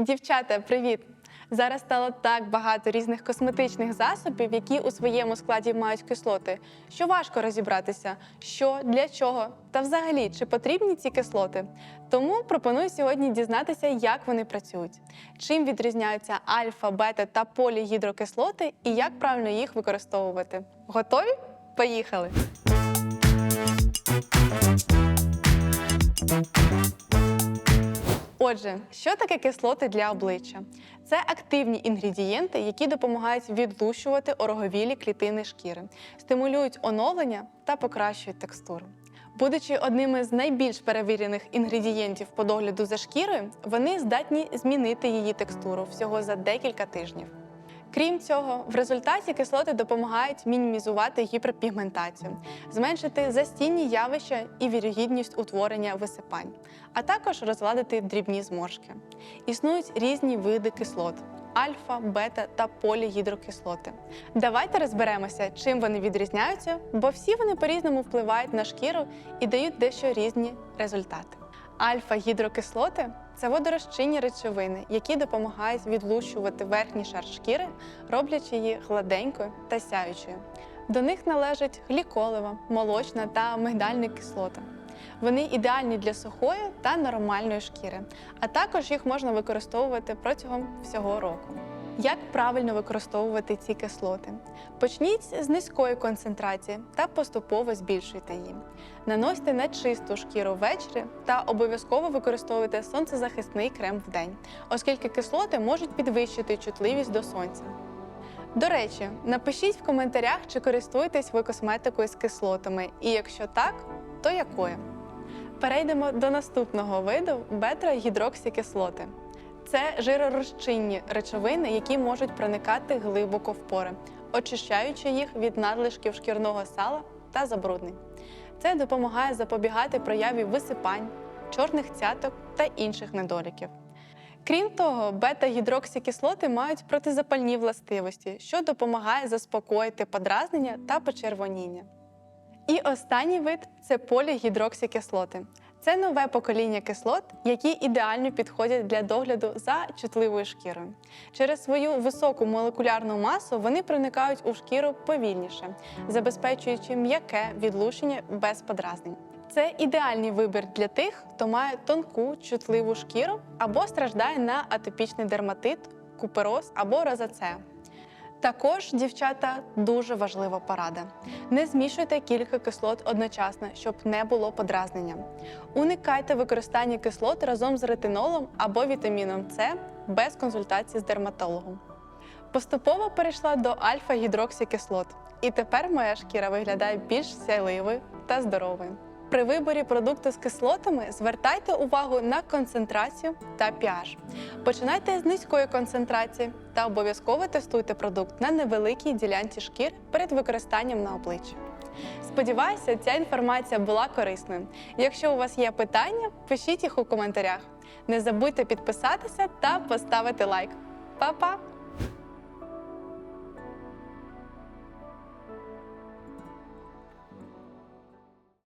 Дівчата, привіт! Зараз стало так багато різних косметичних засобів, які у своєму складі мають кислоти, що важко розібратися, що для чого та взагалі чи потрібні ці кислоти. Тому пропоную сьогодні дізнатися, як вони працюють, чим відрізняються альфа, бета та полігідрокислоти і як правильно їх використовувати. Готові? Поїхали! Отже, що таке кислоти для обличчя? Це активні інгредієнти, які допомагають відлущувати ороговілі клітини шкіри, стимулюють оновлення та покращують текстуру. Будучи одними з найбільш перевірених інгредієнтів по догляду за шкірою, вони здатні змінити її текстуру всього за декілька тижнів. Крім цього, в результаті кислоти допомагають мінімізувати гіперпігментацію, зменшити застійні явища і вірогідність утворення висипань, а також розладити дрібні зморшки. Існують різні види кислот альфа, бета та полігідрокислоти. Давайте розберемося, чим вони відрізняються, бо всі вони по-різному впливають на шкіру і дають дещо різні результати. Альфа-гідрокислоти це водорозчинні речовини, які допомагають відлущувати верхній шар шкіри, роблячи її гладенькою та сяючою. До них належать гліколева, молочна та мигдальна кислота. Вони ідеальні для сухої та нормальної шкіри, а також їх можна використовувати протягом всього року. Як правильно використовувати ці кислоти? Почніть з низької концентрації та поступово збільшуйте її. Наносьте на чисту шкіру ввечері та обов'язково використовуйте сонцезахисний крем вдень, оскільки кислоти можуть підвищити чутливість до сонця. До речі, напишіть в коментарях, чи користуєтесь ви косметикою з кислотами, і якщо так, то якою. Перейдемо до наступного виду бета-гідроксикислоти. Це жиророзчинні речовини, які можуть проникати глибоко в пори, очищаючи їх від надлишків шкірного сала та забруднень. Це допомагає запобігати прояві висипань, чорних цяток та інших недоліків. Крім того, бета-гідроксикислоти мають протизапальні властивості, що допомагає заспокоїти подразнення та почервоніння. І останній вид це полігідроксикислоти. Це нове покоління кислот, які ідеально підходять для догляду за чутливою шкірою. Через свою високу молекулярну масу вони проникають у шкіру повільніше, забезпечуючи м'яке відлущення без подразнень. Це ідеальний вибір для тих, хто має тонку, чутливу шкіру або страждає на атопічний дерматит, купероз або розацеа. Також, дівчата, дуже важлива порада. Не змішуйте кілька кислот одночасно, щоб не було подразнення. Уникайте використання кислот разом з ретинолом або вітаміном С без консультації з дерматологом. Поступово перейшла до альфа-гідроксикислот, і тепер моя шкіра виглядає більш сяйливою та здоровою. При виборі продукту з кислотами звертайте увагу на концентрацію та pH. Починайте з низької концентрації та обов'язково тестуйте продукт на невеликій ділянці шкір перед використанням на обличчі. Сподіваюся, ця інформація була корисною. Якщо у вас є питання, пишіть їх у коментарях. Не забудьте підписатися та поставити лайк. Па-па!